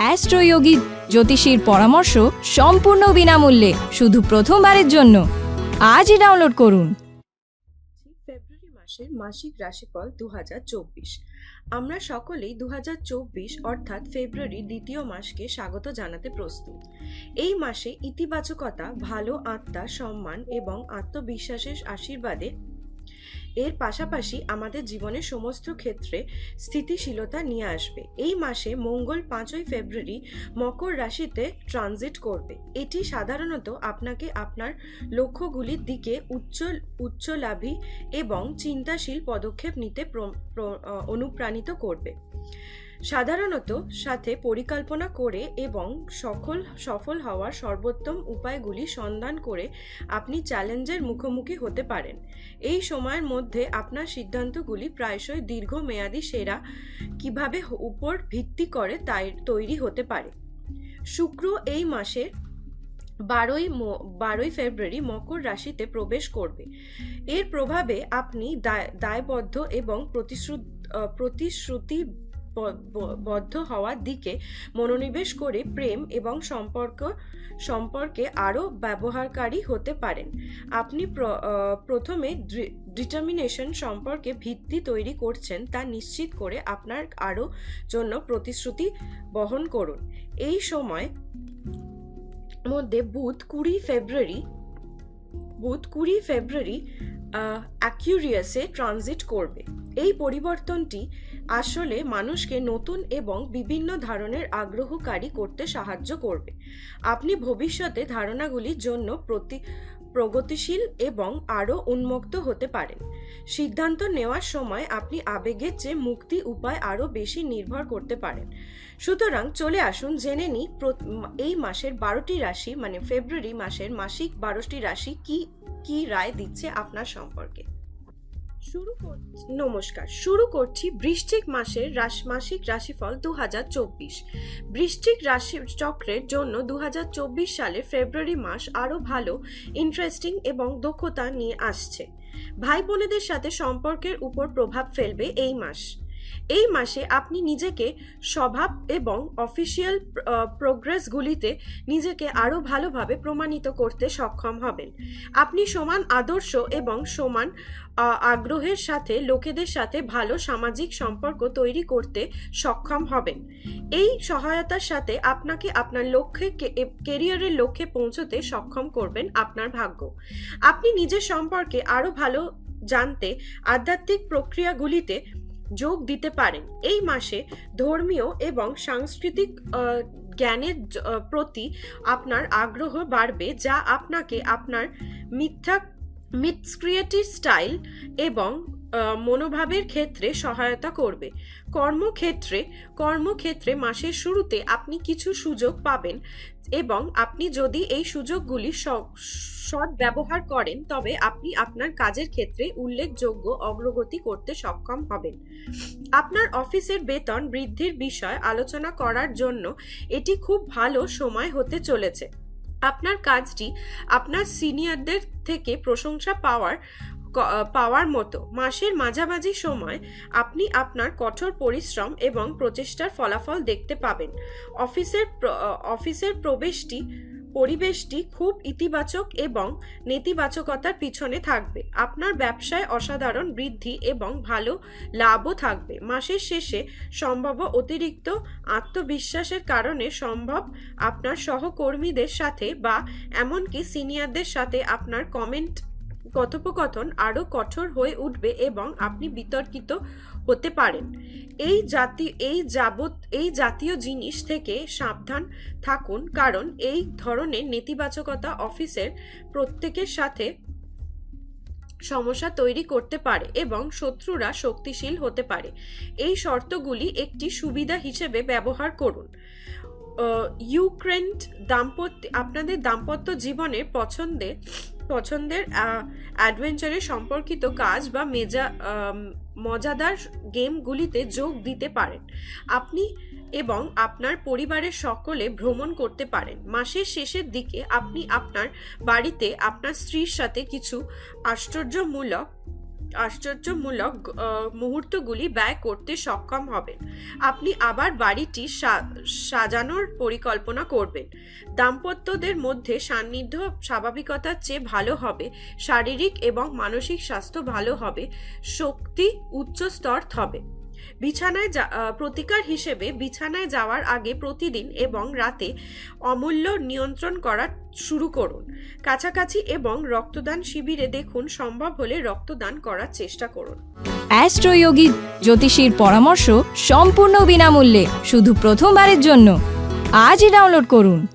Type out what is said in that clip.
অ্যাস্ট্রোয়োগী জ্যোতিষীর পরামর্শ সম্পূর্ণ বিনামূল্যে, শুধু প্রথমবারের জন্য। আজই ডাউনলোড করুন। ফেব্রুয়ারি মাসের মাসিক রাশিফল দু হাজার চব্বিশ। আমরা সকলেই দু হাজার চব্বিশ, অর্থাৎ ফেব্রুয়ারি দ্বিতীয় মাসকে স্বাগত জানাতে প্রস্তুত। এই মাসে ইতিবাচকতা, ভালো আত্মা, সম্মান এবং আত্মবিশ্বাসের আশীর্বাদে এর পাশাপাশি আমাদের জীবনের সমস্ত ক্ষেত্রে স্থিতিশীলতা নিয়ে আসবে। এই মাসে মঙ্গল পাঁচই ফেব্রুয়ারি মকর রাশিতে ট্রানজিট করবে। এটি সাধারণত আপনাকে আপনার লক্ষ্যগুলির দিকে উচ্চ, উচ্চলাভী এবং চিন্তাশীল পদক্ষেপ নিতে অনুপ্রাণিত করবে। সাধারণত সাথে পরিকল্পনা করে এবং সফল সফল হওয়ার সর্বোত্তম উপায়গুলি সন্ধান করে আপনি চ্যালেঞ্জের মুখোমুখি হতে পারেন। এই সময়ের মধ্যে আপনার সিদ্ধান্তগুলি প্রায়শই দীর্ঘমেয়াদী সেরা কীভাবে উপর ভিত্তি করে তাই, তৈরি হতে পারে। শুক্র এই মাসের বারোই বারোই ফেব্রুয়ারি মকর রাশিতে প্রবেশ করবে। এর প্রভাবে আপনি দায়- দায়বদ্ধ এবং প্রতিশ্রুত, প্রতিশ্রুতি বদ্ধ হওয়ার দিকে মনোনিবেশ করে প্রেম এবং সম্পর্ক, সম্পর্কে আরও ব্যবহারকারী হতে পারেন। আপনি প্রথমে ডিটারমিনেশন সম্পর্কে ভিত্তি তৈরি করছেন তা নিশ্চিত করে আপনার আরও জন্য প্রতিশ্রুতি বহন করুন। এই সময় মধ্যে বুধ কুড়ি ফেব্রুয়ারি বুধ কুড়ি ফেব্রুয়ারি অ্যাকিউরিয়াসে ট্রানজিট করবে। এই পরিবর্তনটি আসলে মানুষকে নতুন এবং বিভিন্ন ধরনের আগ্রহকারী করতে সাহায্য করবে। আপনি ভবিষ্যতে ধারণাগুলির জন্য প্রতি প্রগতিশীল এবং আরও উন্মুক্ত হতে পারেন। সিদ্ধান্ত নেওয়ার সময় আপনি আবেগের চেয়ে মুক্তি উপায় আরও বেশি নির্ভর করতে পারেন। সুতরাং চলে আসুন জেনে নিই এই মাসের বারোটি রাশি মানে ফেব্রুয়ারি মাসের মাসিক বারোটি রাশি কি কি রায় দিচ্ছে আপনার সম্পর্কে। শুরু নমস্কার, শুরু করছি বৃশ্চিক মাসের রাশ, মাসিক রাশিফল দু হাজার চব্বিশ। বৃশ্চিক রাশি চক্রের জন্য দু হাজার চব্বিশ সালে ফেব্রুয়ারি মাস আরও ভালো ইন্টারেস্টিং এবং দক্ষতা নিয়ে আসছে। ভাই বোনেদের সাথে সম্পর্কের উপর প্রভাব ফেলবে এই মাস। এই মাসে আপনি নিজেকে স্বভাব এবং অফিসিয়াল প্রোগ্রেসগুলিতে নিজেকে আরও ভালোভাবে প্রমাণিত করতে সক্ষম হবেন। আপনি সমান আদর্শ এবং সমান আগ্রহের সাথে, লোকেদের সাথে ভালো সামাজিক সম্পর্ক তৈরি করতে সক্ষম হবেন। এই সহায়তার সাথে আপনাকে আপনার লক্ষ্যে কেরিয়ারের লক্ষ্যে পৌঁছতে সক্ষম করবেন আপনার ভাগ্য। আপনি নিজের সম্পর্কে আরও ভালো জানতে, আধ্যাত্মিক প্রক্রিয়াগুলিতে যোগ দিতে পারেন। এই মাসে ধর্মীয় এবং সাংস্কৃতিক জ্ঞানের প্রতি আপনার আগ্রহ বাড়বে, যা আপনাকে আপনার মিথ্যা, মিথস্ক্রিয়েটিভ স্টাইল এবং মনোভাবের ক্ষেত্রে সহায়তা করবে। কর্মক্ষেত্রে কর্মক্ষেত্রে মাসের শুরুতে আপনি কিছু সুযোগ পাবেন এবং আপনি যদি এই সুযোগগুলি সৎ ব্যবহার করেন, তবে আপনি আপনার কাজের ক্ষেত্রে উল্লেখযোগ্য অগ্রগতি করতে সক্ষম হবেন। আপনার অফিসের বেতন বৃদ্ধির বিষয় আলোচনা করার জন্য এটি খুব ভালো সময় হতে চলেছে। আপনার কাজটি আপনার সিনিয়রদের থেকে প্রশংসা পাওয়ার পাওয়ার মতো মাসের মাঝামাঝি সময় আপনি আপনার কঠোর পরিশ্রম এবং প্রচেষ্টার ফলাফল দেখতে পাবেন। অফিসের অফিসের প্রবেশটি, পরিবেশটি খুব ইতিবাচক এবং নেতিবাচকতার পিছনে থাকবে। আপনার ব্যবসায় অসাধারণ বৃদ্ধি এবং ভালো লাভও থাকবে। মাসের শেষে সম্ভাব্য অতিরিক্ত আত্মবিশ্বাসের কারণে সম্ভব আপনার সহকর্মীদের সাথে বা এমনকি সিনিয়রদের সাথে আপনার কমেন্ট কথোপকথন আরও কঠোর হয়ে উঠবে এবং আপনি বিতর্কিত হতে পারেন। এই জাতি, এই যাবত এই জাতীয় জিনিস থেকে সাবধান থাকুন, কারণ এই ধরনের নেতিবাচকতা অফিসের প্রত্যেকের সাথে সমস্যা তৈরি করতে পারে এবং শত্রুরা শক্তিশীল হতে পারে। এই শর্তগুলি একটি সুবিধা হিসেবে ব্যবহার করুন। ইউক্রেন দাম্পত্য, আপনাদের দাম্পত্য জীবনের পছন্দে পছন্দের অ্যাডভেঞ্চারে সম্পর্কিত কাজ বা মেজা মজাদার গেমগুলিতে যোগ দিতে পারেন। আপনি এবং আপনার পরিবারের সকলে ভ্রমণ করতে পারেন। মাসের শেষের দিকে আপনি আপনার বাড়িতে আপনার স্ত্রীর সাথে কিছু আশ্চর্যমূলক আশ্চর্যমূলক মুহূর্তগুলি ব্যয় করতে সক্ষম হবেন। আপনি আবার বাড়িটি সাজানোর পরিকল্পনা করবেন। দাম্পত্যদের মধ্যে সান্নিধ্য স্বাভাবিকতার চেয়ে ভালো হবে, শারীরিক এবং মানসিক স্বাস্থ্য ভালো হবে, শক্তি উচ্চ স্তর হবে। বিছানায় প্রতিকার হিসেবে বিছানায় যাওয়ার আগে প্রতিদিন এবং রাতে অমূল্য নিয়ন্ত্রণ করা শুরু করুন। কাছাকাছি এবং রক্তদান শিবিরে দেখুন সম্ভব হলে রক্তদান করার চেষ্টা করুন। অ্যাস্ট্রোয়োগী জ্যোতিষীর পরামর্শ সম্পূর্ণ বিনামূল্যে, শুধু প্রথমবারের জন্য। আজই ডাউনলোড করুন।